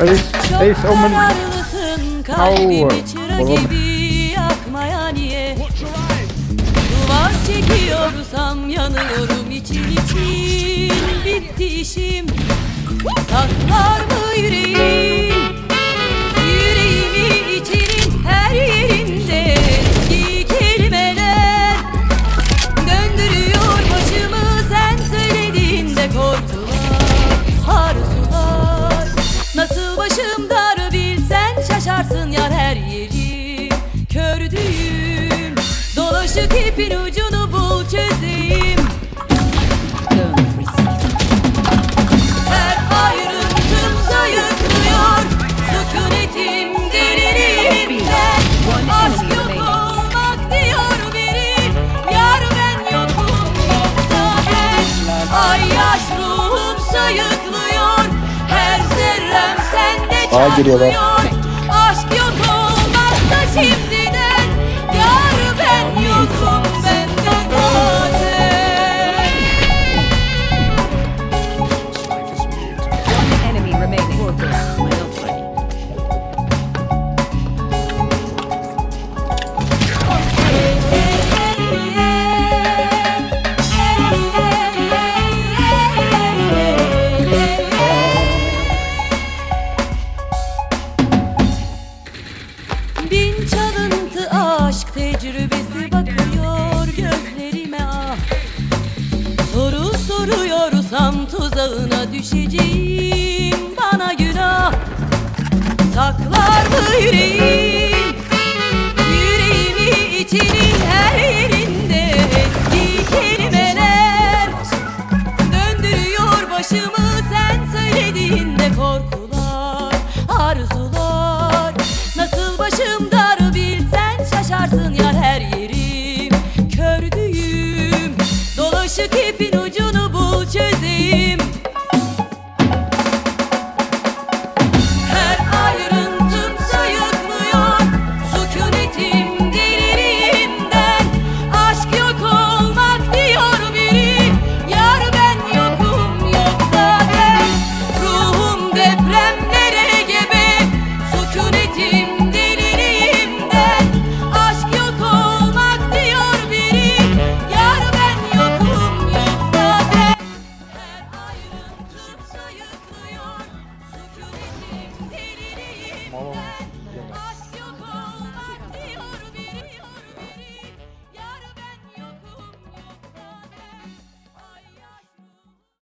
There is, there is so many. Kararlısın kalbimi Power. çıra Oğlum. yakmaya niye Duvar çekiyorsam yanıyorum için için Bitti işim Saklar mı Dolaşık ipin ucunu bul çözeyim. Her ayrıntım sayıklıyor Sükunetim derinliğimden Aşk yok olmak diyor biri Yar ben yokum yoksa ben. Ay yaş ruhum sayıklıyor Her zerrem sende çarpıyor Aşk yok olmazsa şimdiden remaining. Bin çalıntı aşk tecrübesi bakıyor gözlerime ah Soru soruyorsam tuzağına düşeceğim yüreğim ayrıntım sayıklıyor Sükunetim deliriğimden